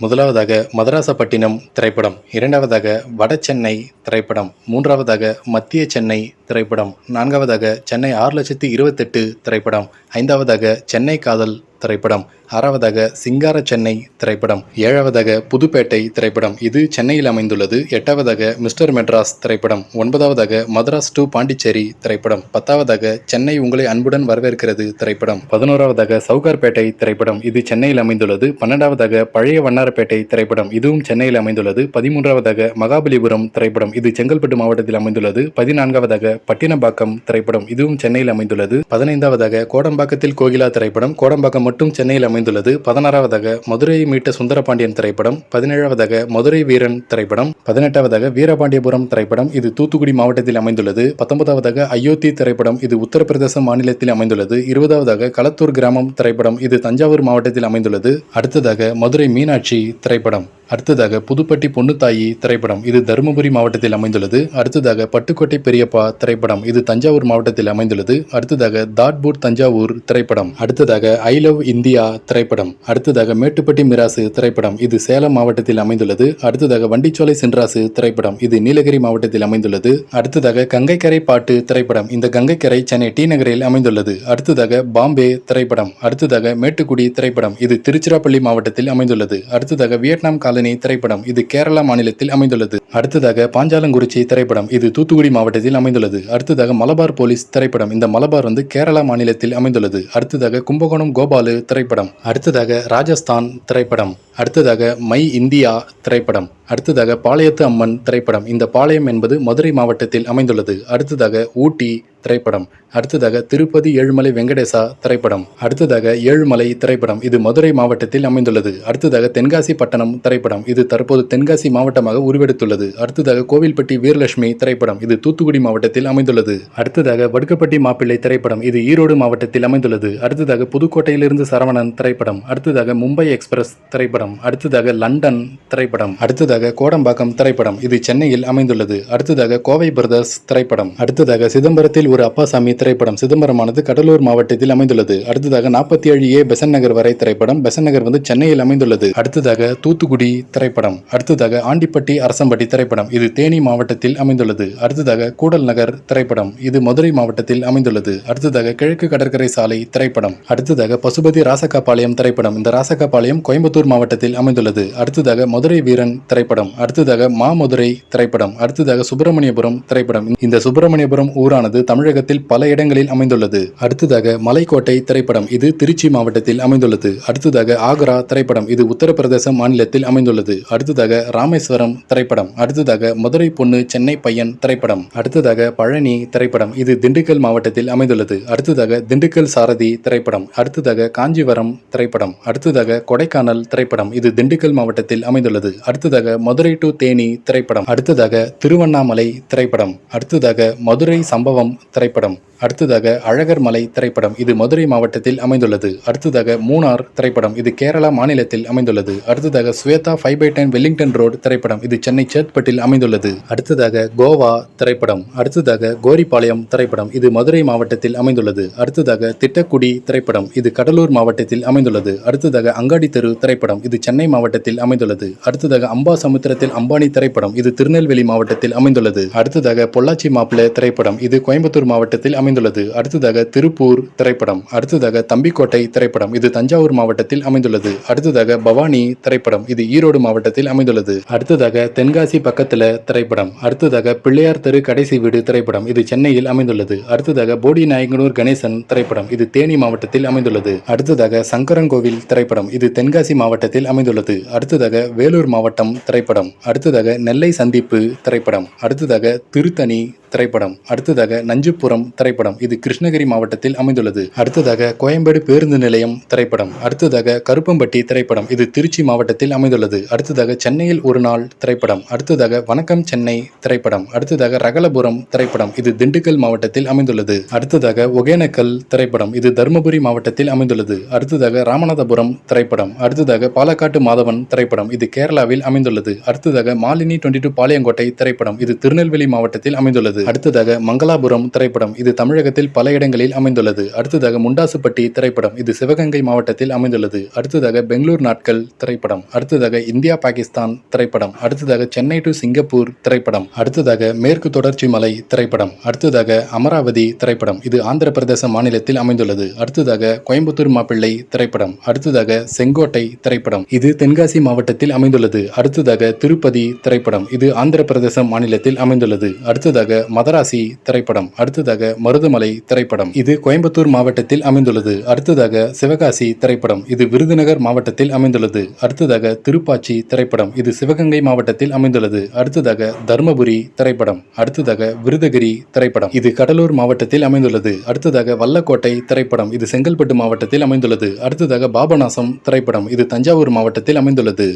முதலாவதாக மதராசப்பட்டினம் திரைப்படம் இரண்டாவதாக வடசென்னை திரைப்படம் மூன்றாவதாக மத்திய சென்னை திரைப்படம் நான்காவதாக சென்னை ஆறு லட்சத்தி இருபத்தெட்டு திரைப்படம் ஐந்தாவதாக சென்னை காதல் திரைப்படம். ஆறாவதாக சிங்கார சென்னை திரைப்படம். ஏழாவதாக புதுப்பேட்டை திரைப்படம். இது சென்னையில் அமைந்துள்ளது. எட்டாவதாக மிஸ்டர் மெட்ராஸ் திரைப்படம். ஒன்பதாவதாக மதராஸ் டு பாண்டிச்சேரி திரைப்படம். பத்தாவதாக சென்னை உங்களை அன்புடன் வரவேற்கிறது திரைப்படம். பதினோராவதாக சவுகார்பேட்டை திரைப்படம். இது சென்னையில் அமைந்துள்ளது. பன்னெண்டாவதாக பழைய வண்ணாரப்பேட்டை திரைப்படம். இதுவும் சென்னையில் அமைந்துள்ளது. பதிமூன்றாவதாக மகாபலிபுரம் திரைப்படம். இது செங்கல்பட்டு மாவட்டத்தில் அமைந்துள்ளது. பதினான்காவதாக பட்டினப்பாக்கம் திரைப்படம். இதுவும் சென்னையில் அமைந்துள்ளது. பதினைந்தாவதாக கோடம்பாக்கத்தில் கோகிலா திரைப்படம். கோடம்பாக்கம் மட்டும் சென்னையில் அமைந்துள்ளது. பதினாறாவதாக மதுரையை மீட்ட சுந்தரபாண்டியன் திரைப்படம் பதினேழாவதாக மதுரை வீரன் திரைப்படம் பதினெட்டாவதாக வீரபாண்டியபுரம் திரைப்படம் இது தூத்துக்குடி மாவட்டத்தில் அமைந்துள்ளது. பத்தொன்பதாவதாக அயோத்தி திரைப்படம் இது உத்தரப்பிரதேச மாநிலத்தில் அமைந்துள்ளது. இருபதாவதாக களத்தூர் கிராமம் திரைப்படம் இது தஞ்சாவூர் மாவட்டத்தில் அமைந்துள்ளது. அடுத்ததாக மதுரை மீனாட்சி திரைப்படம். அடுத்ததாக புதுப்பட்டி பொன்னுத்தாயி திரைப்படம். இது தருமபுரி மாவட்டத்தில் அமைந்துள்ளது. அடுத்ததாக பட்டுக்கோட்டை பெரியப்பா திரைப்படம். இது தஞ்சாவூர் மாவட்டத்தில் அமைந்துள்ளது. அடுத்ததாக தாட்பூர் தஞ்சாவூர் திரைப்படம். அடுத்ததாக ஐ லவ் இந்தியா திரைப்படம். அடுத்ததாக மேட்டுப்பட்டி மிராசு திரைப்படம். இது சேலம் மாவட்டத்தில் அமைந்துள்ளது. அடுத்ததாக வண்டிச்சோலை சென்றாசு திரைப்படம். இது நீலகிரி மாவட்டத்தில் அமைந்துள்ளது. அடுத்ததாக கங்கைக்கரை பாட்டு திரைப்படம். இந்த கங்கைக்கரை சென்னை டி நகரில் அமைந்துள்ளது. அடுத்ததாக பாம்பே திரைப்படம். அடுத்ததாக மேட்டுக்குடி திரைப்படம். இது திருச்சிராப்பள்ளி மாவட்டத்தில் அமைந்துள்ளது. அடுத்ததாக வியட்நாம் காலனி திரைப்படம் இது கேரளா மாநிலத்தில் அமைந்துள்ளது. அடுத்ததாக பாஞ்சாலங்குறிச்சி திரைப்படம் இது தூத்துக்குடி மாவட்டத்தில் அமைந்துள்ளது. அடுத்ததாக மலபார் போலீஸ் திரைப்படம் இந்த மலபார் வந்து கேரளா மாநிலத்தில் அமைந்துள்ளது. அடுத்ததாக கும்பகோணம் கோபாலு திரைப்படம். அடுத்ததாக ராஜஸ்தான் திரைப்படம். அடுத்ததாக மை இந்தியா திரைப்படம். அடுத்ததாக பாளையத்து அம்மன் திரைப்படம். இந்த பாளையம் என்பது மதுரை மாவட்டத்தில் அமைந்துள்ளது. அடுத்ததாக ஊட்டி திரைப்படம். அடுத்ததாக திருப்பதி ஏழுமலை வெங்கடேசா திரைப்படம். அடுத்ததாக ஏழுமலை திரைப்படம். இது மதுரை மாவட்டத்தில் அமைந்துள்ளது. அடுத்ததாக தென்காசி பட்டணம் திரைப்படம். இது தற்போது தென்காசி மாவட்டமாக உருவெடுத்துள்ளது. அடுத்ததாக கோவில்பட்டி வீரலட்சுமி திரைப்படம். இது தூத்துக்குடி மாவட்டத்தில் அமைந்துள்ளது. அடுத்ததாக வடுக்கப்பட்டி மாப்பிள்ளை திரைப்படம். இது ஈரோடு மாவட்டத்தில் அமைந்துள்ளது. அடுத்ததாக புதுக்கோட்டையிலிருந்து சரவணன் திரைப்படம். அடுத்ததாக மும்பை எக்ஸ்பிரஸ் திரைப்படம். அடுத்ததாக லண்டன் திரைப்படம் அடுத்ததாக கோடம்பாக்கம் திரைப்படம். இது சென்னையில் அமைந்துள்ளது. அடுத்ததாக கோவை பிரதர்ஸ் திரைப்படம். அடுத்ததாக சிதம்பரத்தில் ஒரு அப்பாசாமி திரைப்படம். சிதம்பரமானது கடலூர் மாவட்டத்தில் அமைந்துள்ளது. அடுத்ததாக நாற்பத்தி ஏழு ஏ பெசன் நகர் வரை திரைப்படம். பெசன் நகர் வந்து சென்னையில் அமைந்துள்ளது. அடுத்ததாக தூத்துக்குடி திரைப்படம். அடுத்ததாக ஆண்டிப்பட்டி அரசம்பட்டி திரைப்படம். இது தேனி மாவட்டத்தில் அமைந்துள்ளது. அடுத்ததாக கூடல் நகர் திரைப்படம். இது மதுரை மாவட்டத்தில் அமைந்துள்ளது. அடுத்ததாக கிழக்கு கடற்கரை சாலை திரைப்படம். அடுத்ததாக பசுபதி ராசக்காபாளையம் திரைப்படம். இந்த ராசக்காபாளையம் கோயம்புத்தூர் மாவட்டத்தில் அமைந்துள்ளது. அடுத்ததாக மதுரை வீரன் திரைப்படம் அடுத்ததாக மாமதுரை திரைப்படம் அடுத்ததாக சுப்பிரமணியபுரம் திரைப்படம். இந்த சுப்பிரமணியபுரம் ஊரானது தமிழகத்தில் பல இடங்களில் அமைந்துள்ளது. அடுத்ததாக மலைக்கோட்டை திரைப்படம் இது திருச்சி மாவட்டத்தில் அமைந்துள்ளது. அடுத்ததாக ஆக்ரா திரைப்படம் இது உத்தரப்பிரதேச மாநிலத்தில் அமைந்துள்ளது. அடுத்ததாக ராமேஸ்வரம் திரைப்படம் அடுத்ததாக மதுரை பொண்ணு சென்னை பையன் திரைப்படம். அடுத்ததாக பழனி திரைப்படம் இது திண்டுக்கல் மாவட்டத்தில் அமைந்துள்ளது. அடுத்ததாக திண்டுக்கல் சாரதி திரைப்படம் அடுத்ததாக காஞ்சிவரம் திரைப்படம் அடுத்ததாக கொடைக்கானல் திரைப்படம். இது திண்டுக்கல் மாவட்டத்தில் அமைந்துள்ளது. அடுத்ததாக மதுரை டு தேனி திரைப்படம். அடுத்ததாக திருவண்ணாமலை திரைப்படம். அடுத்ததாக மதுரை சம்பவம் திரைப்படம். அடுத்ததாக அழகர் மலை திரைப்படம் இது மதுரை மாவட்டத்தில் அமைந்துள்ளது. அடுத்ததாக மூணார் திரைப்படம் இது கேரளா மாநிலத்தில் அமைந்துள்ளது. அடுத்ததாக Swetha five by ten Wellington road திரைப்படம் இது சென்னை சேத்பட்டில் அமைந்துள்ளது. அடுத்ததாக கோவா திரைப்படம் அடுத்ததாக கோரிப்பாளையம் திரைப்படம் இது மதுரை மாவட்டத்தில் அமைந்துள்ளது. அடுத்ததாக திட்டக்குடி திரைப்படம் இது கடலூர் மாவட்டத்தில் அமைந்துள்ளது. அடுத்ததாக அங்காடி தெரு திரைப்படம் இது சென்னை மாவட்டத்தில் அமைந்துள்ளது. அடுத்ததாக அம்பா சமுத்திரத்தில் அம்பானி திரைப்படம் இது திருநெல்வேலி மாவட்டத்தில் அமைந்துள்ளது. அடுத்ததாக பொள்ளாச்சி மாப்பிள்ளை திரைப்படம் இது கோயம்புத்தூர் மாவட்டத்தில் அமைந்துள்ளது. அடுத்ததாக திருப்பூர் திரைப்படம். அடுத்ததாக தம்பிக்கோட்டை திரைப்படம். இது தஞ்சாவூர் மாவட்டத்தில் அமைந்துள்ளது. அடுத்ததாக பவானி திரைப்படம். இது ஈரோடு மாவட்டத்தில் அமைந்துள்ளது. அடுத்ததாக தென்காசி பக்கத்துல திரைப்படம். அடுத்ததாக பிள்ளையார் தெரு கடைசி வீடு திரைப்படம். இது சென்னையில் அமைந்துள்ளது. அடுத்ததாக போடி நாயங்கனூர் கணேசன் திரைப்படம். இது தேனி மாவட்டத்தில் அமைந்துள்ளது. அடுத்ததாக சங்கரன்கோவில் திரைப்படம். இது தென்காசி மாவட்டத்தில் அமைந்துள்ளது. அடுத்ததாக வேலூர் மாவட்டம் திரைப்படம். அடுத்ததாக நெல்லை சந்திப்பு திரைப்படம். அடுத்ததாக திருத்தணி திரைப்படம். அடுத்ததாக நஞ்சுப்புறம் திரைப்படம். இது கிருஷ்ணகிரி மாவட்டத்தில் அமைந்துள்ளது. அடுத்ததாக கோயம்பேடு பேருந்து நிலையம் திரைப்படம். அடுத்ததாக கருப்பம்பட்டி திரைப்படம். இது திருச்சி மாவட்டத்தில் அமைந்துள்ளது. அடுத்ததாக சென்னையில் ஒரு நாள் திரைப்படம். அடுத்ததாக வணக்கம் சென்னை திரைப்படம். அடுத்ததாக ரகலபுரம் திரைப்படம். இது திண்டுக்கல் மாவட்டத்தில் அமைந்துள்ளது. அடுத்ததாக ஒகேனக்கல் திரைப்படம். இது தருமபுரி மாவட்டத்தில் அமைந்துள்ளது. அடுத்ததாக ராமநாதபுரம் திரைப்படம். அடுத்ததாக பாலக்காட்டு மாதவன் திரைப்படம். இது கேரளாவில் அமைந்துள்ளது. அடுத்ததாக மாலினி டுவெண்ட்டி டூ பாளையங்கோட்டை திரைப்படம். இது திருநெல்வேலி மாவட்டத்தில் அமைந்துள்ளது. அடுத்ததாக மங்களாபுரம் திரைப்படம். இது தமிழகத்தில் பல இடங்களில் அமைந்துள்ளது. அடுத்ததாக முண்டாசுப்பட்டி திரைப்படம். இது சிவகங்கை மாவட்டத்தில் அமைந்துள்ளது. அடுத்ததாக பெங்களூர் நாட்கள் திரைப்படம். அடுத்ததாக இந்தியா பாகிஸ்தான் திரைப்படம். அடுத்ததாக சென்னை டு சிங்கப்பூர் திரைப்படம். அடுத்ததாக மேற்கு தொடர்ச்சி மலை திரைப்படம். அடுத்ததாக அமராவதி திரைப்படம். இது ஆந்திர பிரதேச மாநிலத்தில் அமைந்துள்ளது. அடுத்ததாக கோயம்புத்தூர் மாப்பிள்ளை திரைப்படம். அடுத்ததாக செங்கோட்டை திரைப்படம். இது தென்காசி மாவட்டத்தில் அமைந்துள்ளது. அடுத்ததாக திருப்பதி திரைப்படம். இது ஆந்திர பிரதேச மாநிலத்தில் அமைந்துள்ளது. அடுத்ததாக மதராசி திரைப்படம். அடுத்ததாக மருதமலை திரைப்படம். இது கோயம்புத்தூர் மாவட்டத்தில் அமைந்துள்ளது. அடுத்ததாக சிவகாசி திரைப்படம். இது விருதுநகர் மாவட்டத்தில் அமைந்துள்ளது. அடுத்ததாக திருப்பாச்சி திரைப்படம். இது சிவகங்கை மாவட்டத்தில் அமைந்துள்ளது. அடுத்ததாக தர்மபுரி திரைப்படம். அடுத்ததாக விருதகிரி திரைப்படம். இது கடலூர் மாவட்டத்தில் அமைந்துள்ளது. அடுத்ததாக வல்லக்கோட்டை திரைப்படம். இது செங்கல்பட்டு மாவட்டத்தில் அமைந்துள்ளது. அடுத்ததாக பாபநாசம் திரைப்படம். இது தஞ்சாவூர் மாவட்டத்தில் அமைந்துள்ளது.